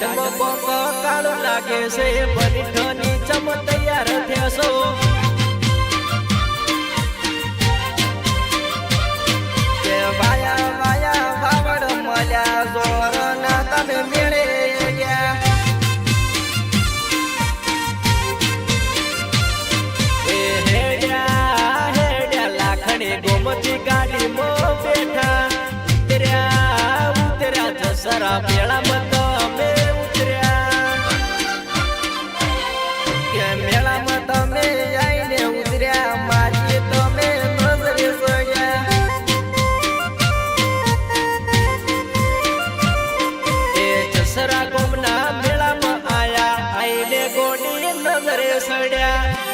Garden બકો કાળો લાગે છે ભરીઠોની ચમ તૈયાર થયો કે વાયા વાયા વાવડ મળ્યા જોર ના તમે મેળે ગયા. એ હેડ્યા ગાડી મો બેઠા. ઉતર્યા ઉતર્યા જસરા મેળા મત નજરે સડ્યા.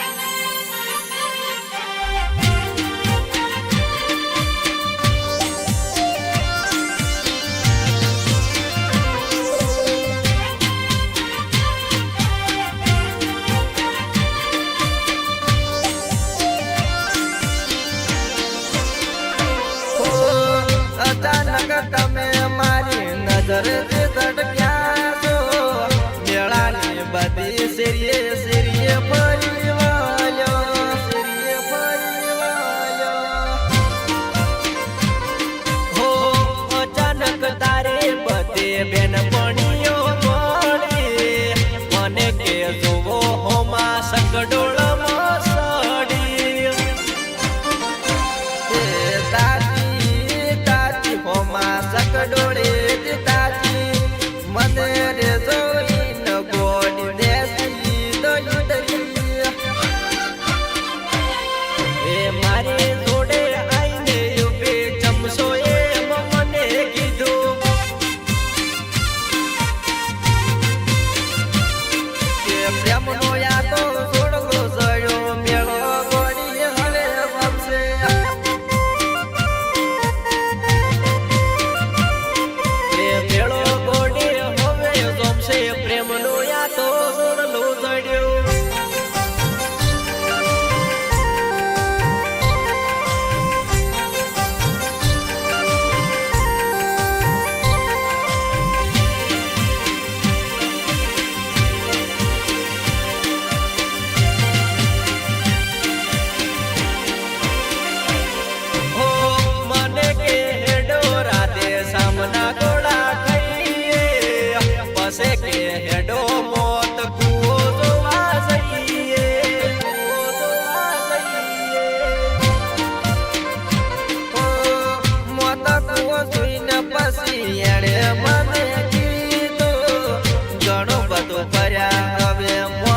તમે અમારી નજર them.